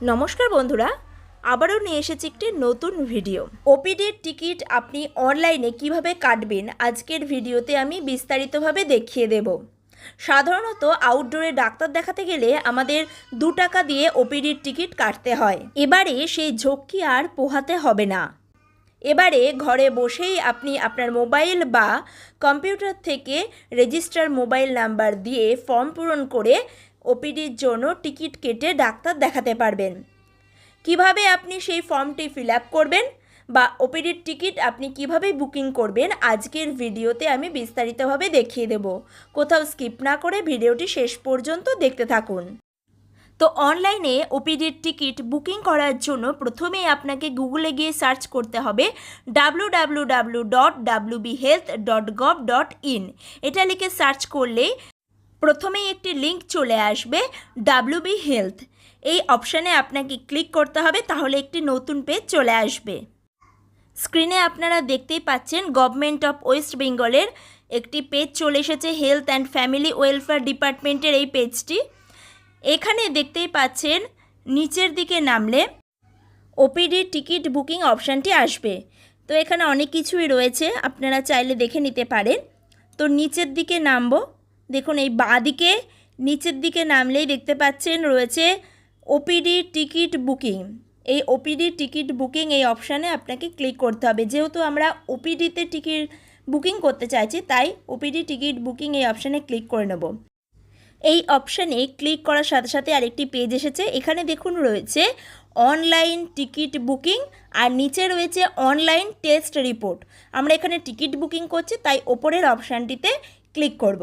নমস্কার বন্ধুরা, আবারও নিয়ে এসেছি একটি নতুন ভিডিও। ওপিডির টিকিট আপনি অনলাইনে কীভাবে কাটবেন আজকের ভিডিওতে আমি বিস্তারিতভাবে দেখিয়ে দেব। সাধারণত আউটডোরে ডাক্তার দেখাতে গেলে আমাদের দু টাকা দিয়ে ওপিডির টিকিট কাটতে হয়। এবারে সেই ঝক্কি আর পোহাতে হবে না। এবারে ঘরে বসেই আপনি আপনার মোবাইল বা কম্পিউটার থেকে রেজিস্টার মোবাইল নাম্বার দিয়ে ফর্ম পূরণ করে ওপিডির জন্য টিকিট কেটে ডাক্তার দেখাতে পারবেন। কীভাবে আপনি সেই ফর্মটি ফিল আপ করবেন বা ওপিডির টিকিট আপনি কীভাবে বুকিং করবেন, আজকের ভিডিওতে আমি বিস্তারিতভাবে দেখিয়ে দেব। কোথাও স্কিপ না করে ভিডিওটি শেষ পর্যন্ত দেখতে থাকুন। তো অনলাইনে ওপিডির টিকিট বুকিং করার জন্য প্রথমেই আপনাকে গুগলে গিয়ে সার্চ করতে হবে W W W dot health dot gov dot in. এটা লিখে সার্চ করলেই প্রথমেই একটি লিংক চলে আসবে ডাব্লু বি হেলথ এই অপশানে আপনাকে ক্লিক করতে হবে, তাহলে একটি নতুন পেজ চলে আসবে। স্ক্রিনে আপনারা দেখতেই পাচ্ছেন গভর্নমেন্ট অফ ওয়েস্ট বেঙ্গলের একটি পেজ চলে এসেছে হেলথ অ্যান্ড ফ্যামিলি ওয়েলফেয়ার ডিপার্টমেন্টের এই পেজটি এখানে দেখতেই পাচ্ছেন, নিচের দিকে নামলে ওপিডি টিকিট বুকিং অপশানটি আসবে। তো এখানে অনেক কিছুই রয়েছে, আপনারা চাইলে দেখে নিতে পারেন। তো নিচের দিকে নামবো। দেখুন, এই বাঁ দিকে, নিচের দিকে নামলেই দেখতে পাচ্ছেন রয়েছে ওপিডি টিকিট বুকিং। এই ওপিডি টিকিট বুকিং এই অপশানে আপনাকে ক্লিক করতে হবে। যেহেতু আমরা ওপিডিতে টিকিট বুকিং করতে চাইছি, তাই ওপিডি টিকিট বুকিং এই অপশানে ক্লিক করে নেব। এই অপশানে ক্লিক করার সাথে সাথে আরেকটি পেজ এসেছে। এখানে দেখুন, রয়েছে অনলাইন টিকিট বুকিং আর নিচে রয়েছে অনলাইন টেস্ট রিপোর্ট। আমরা এখানে টিকিট বুকিং করছি, তাই ওপরের অপশানটিতে ক্লিক করব।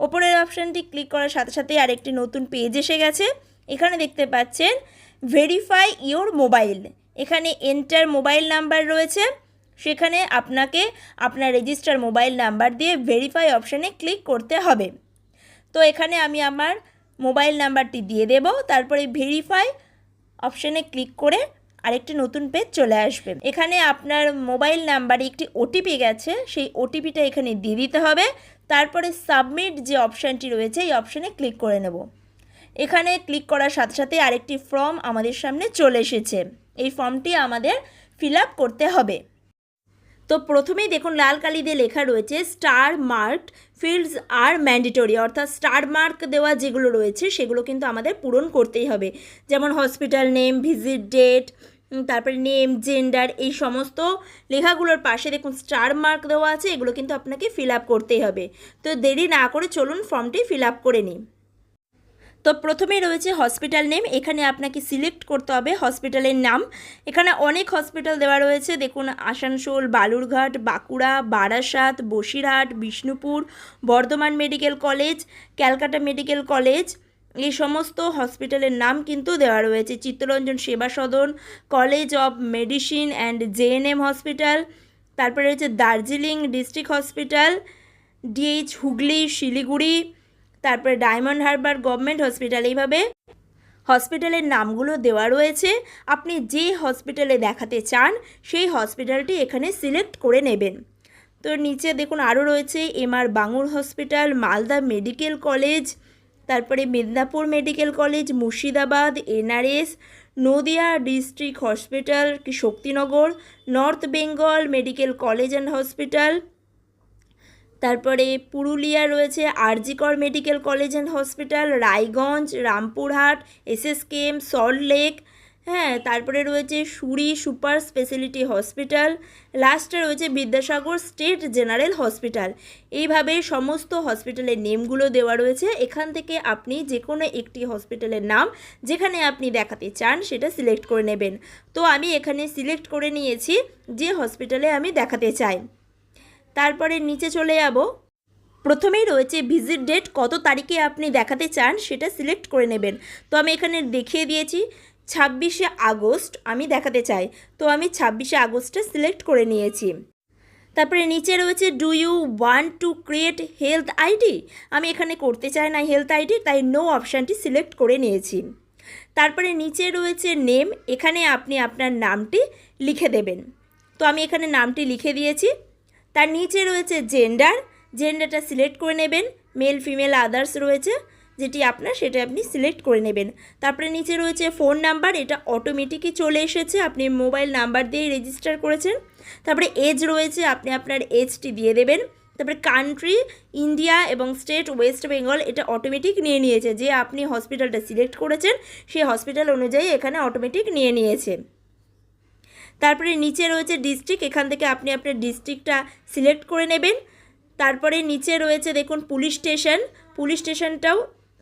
ওপরের অপশানটি ক্লিক করার সাথে সাথে আরেকটি নতুন পেজ এসে গেছে। এখানে দেখতে পাচ্ছেন ভেরিফাই ইওর মোবাইল এখানে এন্টার মোবাইল নাম্বার রয়েছে। সেখানে আপনাকে আপনার রেজিস্টার মোবাইল নাম্বার দিয়ে ভেরিফাই অপশানে ক্লিক করতে হবে। তো এখানে আমি আমার মোবাইল নাম্বারটি দিয়ে দেব। তারপরে ভেরিফাই অপশানে ক্লিক করে আরেকটি নতুন পেজ চলে আসবে। এখানে আপনার মোবাইল নাম্বারে একটি ওটিপি গেছে, সেই ওটিপিটা এখানে দিয়ে দিতে হবে। তারপরে সাবমিট যে অপশানটি রয়েছে, এই অপশানে ক্লিক করে নেব। এখানে ক্লিক করার সাথে সাথে আরেকটি ফর্ম আমাদের সামনে চলে এসেছে। এই ফর্মটি আমাদের ফিল করতে হবে। তো প্রথমেই দেখুন, লাল কালি দিয়ে লেখা রয়েছে star marked fields are mandatory অর্থাৎ স্টার মার্ক দেওয়া যেগুলো রয়েছে, সেগুলো কিন্তু আমাদের পূরণ করতেই হবে। যেমন হসপিটাল নেম ভিজিট ডেট তারপরে নেম জেন্ডার এই সমস্ত লেখাগুলোর পাশে দেখুন স্টার মার্ক দেওয়া আছে, এগুলো কিন্তু আপনাকে ফিল আপ করতেই হবে। তো দেরি না করে চলুন ফর্মটি ফিল আপ করে নিই। তো প্রথমেই রয়েছে হসপিটাল নেম এখানে আপনাকে সিলেক্ট করতে হবে হসপিটালের নাম। এখানে অনেক হসপিটাল দেওয়া রয়েছে, দেখুন Asansol, Balurghat, Bankura, Barasat, Basirhat, Bishnupur, Bardhaman medical college Calcutta medical college এই সমস্ত হসপিটালের নাম কিন্তু দেওয়া রয়েছে। Chittaranjan Seva Sadan college of medicine and JNM hospital তারপরে রয়েছে Darjeeling district hospital DH Hooghly, Siliguri, তারপরে ডায়মন্ড হারবার গভর্নমেন্ট হসপিটাল এইভাবে হসপিটালের নামগুলো দেওয়া রয়েছে। আপনি যে হসপিটালে দেখাতে চান, সেই হসপিটালটি এখানে সিলেক্ট করে নেবেন। তো নিচে দেখুন আরও রয়েছে MR Bangur hospital Malda medical college তারপরে Medinipur medical college, Murshidabad, NRS, Nadia district hospital, Shaktinagar, North Bengal medical college and hospital. তারপরে পুরুলিয়া রয়েছে RG Kar medical college and hospital, Raiganj, Rampurhat, SSKM Salt Lake হ্যাঁ তারপরে রয়েছে সুরি super speciality hospital, লাস্টে রয়েছে Vidyasagar state general hospital. এইভাবে সমস্ত হসপিটালের নেমগুলো দেওয়া রয়েছে। এখান থেকে আপনি যে কোনো একটি হসপিটালের নাম যেখানে আপনি দেখাতে চান সেটা সিলেক্ট করে নেবেন। তো আমি এখানে সিলেক্ট করে নিয়েছি যে হসপিটালে আমি দেখাতে চাই। তারপরে নিচে চলে যাব। প্রথমেই রয়েছে ভিজিট ডেট, কত তারিখে আপনি দেখাতে চান সেটা সিলেক্ট করে নেবেন। তো আমি এখানে দেখিয়ে দিয়েছি ছাব্বিশে আগস্ট আমি দেখাতে চাই। তো আমি ছাব্বিশে আগস্টে সিলেক্ট করে নিয়েছি। তারপরে নিচে রয়েছে do you want to create health ID আমি এখানে করতে চাই না হেলথ আইডি তাই নো অপশানটি সিলেক্ট করে নিয়েছি। তারপরে নিচে রয়েছে নেম এখানে আপনি আপনার নামটি লিখে দেবেন। তো আমি এখানে নামটি লিখে দিয়েছি। তার নিচে রয়েছে জেন্ডার জেন্ডারটা সিলেক্ট করে নেবেন। মেল ফিমেল আদার্স রয়েছে। যেটি আপনার সেটা আপনি সিলেক্ট করে নেবেন। তারপরে নিচে রয়েছে ফোন নাম্বার এটা অটোমেটিকই চলে এসেছে। আপনি মোবাইল নাম্বার দিয়ে রেজিস্টার করেছেন। তারপরে এজ রয়েছে, আপনি আপনার এজটি দিয়ে দেবেন। তারপরে কান্ট্রি ইন্ডিয়া এবং স্টেট ওয়েস্ট বেঙ্গল এটা অটোমেটিক নিয়ে নিয়েছে। যে আপনি হসপিটালটা সিলেক্ট করেছেন সেই হসপিটাল অনুযায়ী এখানে অটোমেটিক নিয়ে নিয়েছে। তারপরে নিচে রয়েছে ডিস্ট্রিক্ট এখান থেকে আপনি আপনার ডিস্ট্রিক্টটা সিলেক্ট করে নেবেন। তারপরে নিচে রয়েছে দেখুন পুলিশ স্টেশন পুলিশ স্টেশনটাও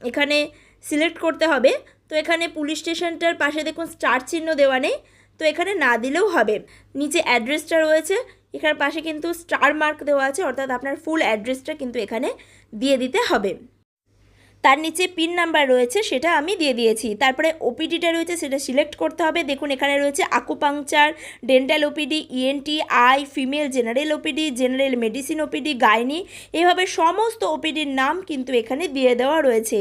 এখানে সিলেক্ট করতে হবে। তো এখানে পুলিশ স্টেশনটার পাশে দেখুন স্টার চিহ্ন দেওয়া নেই। তো এখানে না দিলেও হবে। নিচে অ্যাড্রেসটা রয়েছে। এখানে পাশে কিন্তু স্টার মার্ক দেওয়া আছে। অর্থাৎ আপনার ফুল অ্যাড্রেসটা কিন্তু এখানে দিয়ে দিতে হবে। তার নিচে পিন নাম্বার রয়েছে, সেটা আমি দিয়ে দিয়েছি। তারপরে ওপিডিটা রয়েছে, সেটা সিলেক্ট করতে হবে। দেখুন, এখানে রয়েছে acupuncture dental OPD ENT eye female general OPD general medicine OPD gynae এভাবে সমস্ত ওপিডির নাম কিন্তু এখানে দিয়ে দেওয়া রয়েছে।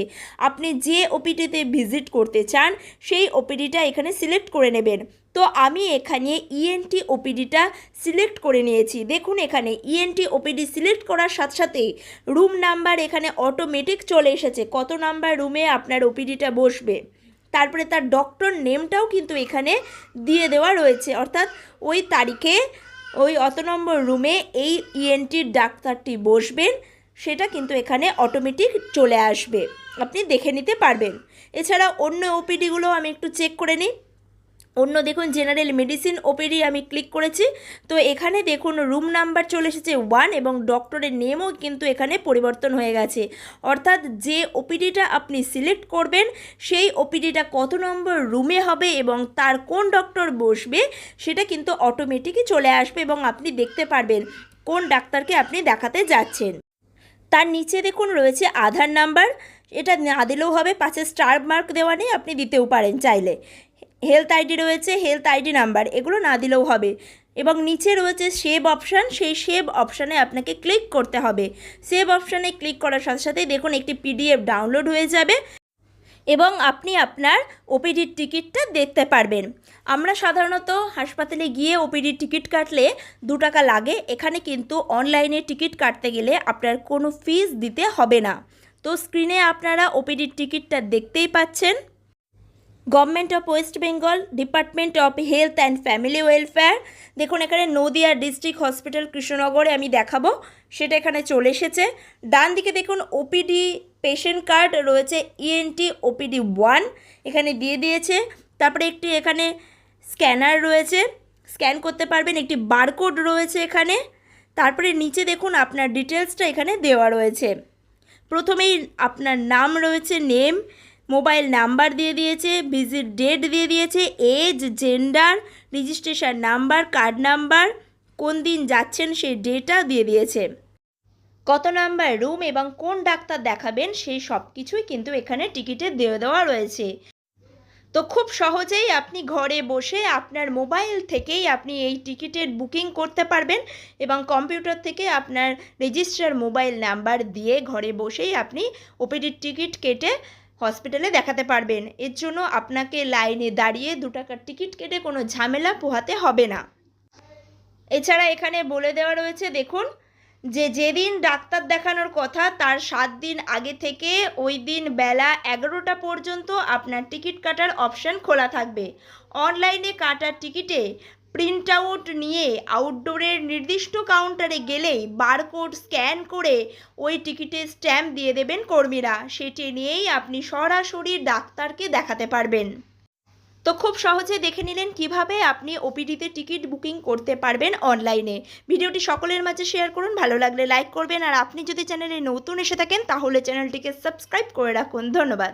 আপনি যে ওপিডিতে ভিজিট করতে চান, সেই ওপিডিটা এখানে সিলেক্ট করে নেবেন। তো আমি এখানে E ইএনটি ওপিডিটা সিলেক্ট করে নিয়েছি। দেখুন এখানে E ইএনটি ওপিডি সিলেক্ট করার সাথে সাথেই রুম নাম্বার এখানে অটোমেটিক চলে এসেছে। কত নাম্বার রুমে আপনার ওপিডিটা বসবে। তারপরে তার ডক্টর নেমটাও কিন্তু এখানে দিয়ে দেওয়া রয়েছে। অর্থাৎ ওই তারিখে, ওই অত নম্বর রুমে এই ইএনটির ডাক্তারটি বসবেন, সেটা কিন্তু এখানে অটোমেটিক চলে আসবে। আপনি দেখে নিতে পারবেন। এছাড়া অন্য ওপিডিগুলো আমি একটু চেক করে নিই। অন্য দেখুন জেনারেল মেডিসিন ওপিডি আমি ক্লিক করেছি। তো এখানে দেখুন রুম নাম্বার চলে এসেছে ওয়ান এবং ডক্টরের নেমও কিন্তু এখানে পরিবর্তন হয়ে গেছে। অর্থাৎ যে ওপিডিটা আপনি সিলেক্ট করবেন, সেই ওপিডিটা কত নম্বর রুমে হবে এবং তার কোন ডক্টর বসবে, সেটা কিন্তু অটোমেটিকই চলে আসবে এবং আপনি দেখতে পারবেন কোন ডাক্তারকে আপনি দেখাতে যাচ্ছেন। তার নিচে দেখুন রয়েছে আধার নাম্বার এটা না দিলেও হবে পাশে স্টার মার্ক দেওয়া নেই, আপনি দিতেও পারেন চাইলে। হেলথ আইডি রয়েছে হেলথ আইডি নাম্বার এগুলো না দিলেও হবে। এবং নিচে রয়েছে সেভ অপশান সেই সেভ অপশানে আপনাকে ক্লিক করতে হবে। সেভ অপশানে ক্লিক করার সাথে সাথেই দেখুন একটি পিডিএফ ডাউনলোড হয়ে যাবে এবং আপনি আপনার ওপিডির টিকিটটা দেখতে পারবেন। আমরা সাধারণত হাসপাতালে গিয়ে ওপিডির টিকিট কাটলে দু টাকা লাগে, এখানে কিন্তু অনলাইনে টিকিট কাটতে গেলে আপনার কোনো ফিস দিতে হবে না। তো স্ক্রিনে আপনারা ওপিডির টিকিটটা দেখতেই পাচ্ছেন। Government of West Bengal department of health and family welfare দেখুন, এখানে নদিয়া ডিস্ট্রিক্ট হসপিটাল কৃষ্ণনগরে আমি দেখাবো। সেটা এখানে চলে এসেছে। ডান দিকে দেখুন ওপিডি পেশেন্ট কার্ড রয়েছে ইএনটি ওপিডি ওয়ান এখানে দিয়ে দিয়েছে। তারপরে একটি এখানে স্ক্যানার রয়েছে। স্ক্যান করতে পারবেন, একটি বারকোড রয়েছে এখানে। তারপরে নিচে দেখুন, আপনার ডিটেলসটা এখানে দেওয়া রয়েছে। প্রথমেই আপনার নাম রয়েছে নেম মোবাইল নাম্বার দিয়ে দিয়েছে, ভিজিট ডেট দিয়ে দিয়েছে, age, gender, registration number, card number, কোন দিন যাচ্ছেন সেই ডেটা দিয়ে দিয়েছে। কত নাম্বার রুম এবং কোন ডাক্তার দেখাবেন সেই সব কিছুই কিন্তু এখানে টিকিটে দিয়ে দেওয়া রয়েছে। তো খুব সহজেই আপনি ঘরে বসে আপনার মোবাইল থেকেই আপনি এই টিকিটের বুকিং করতে পারবেন এবং কম্পিউটার থেকে আপনার রেজিস্টার মোবাইল নাম্বার দিয়ে ঘরে বসেই আপনি ওপিডির টিকিট কেটে হসপিটালে দেখাতে পারবেন। এর জন্য আপনাকে লাইনে দাঁড়িয়ে দু টাকার টিকিট কেটে কোনো ঝামেলা পোহাতে হবে না। এছাড়া এখানে বলে দেওয়া রয়েছে, দেখুন, যে যেদিন ডাক্তার দেখানোর কথা, তার সাত দিন আগে থেকে ওই দিন বেলা এগারোটা পর্যন্ত আপনার টিকিট কাটার অপশান খোলা থাকবে। অনলাইনে কাটার টিকিটে প্রিন্ট আউট নিয়ে আউটডোরের নির্দিষ্ট কাউন্টারে গেলেই বারকোড স্ক্যান করে ওই টিকিটে স্ট্যাম্প দিয়ে দেবেন কর্মীরা। সেটি নিয়েই আপনি সরাসরি ডাক্তারকে দেখাতে পারবেন। তো খুব সহজে দেখে নিলেন কীভাবে আপনি ওপিডিতে টিকিট বুকিং করতে পারবেন অনলাইনে। ভিডিওটি সকলের মাঝে শেয়ার করুন, ভালো লাগলে লাইক করবেন, আর আপনি যদি চ্যানেলে নতুন এসে থাকেন তাহলে চ্যানেলটিকে সাবস্ক্রাইব করে রাখুন। ধন্যবাদ।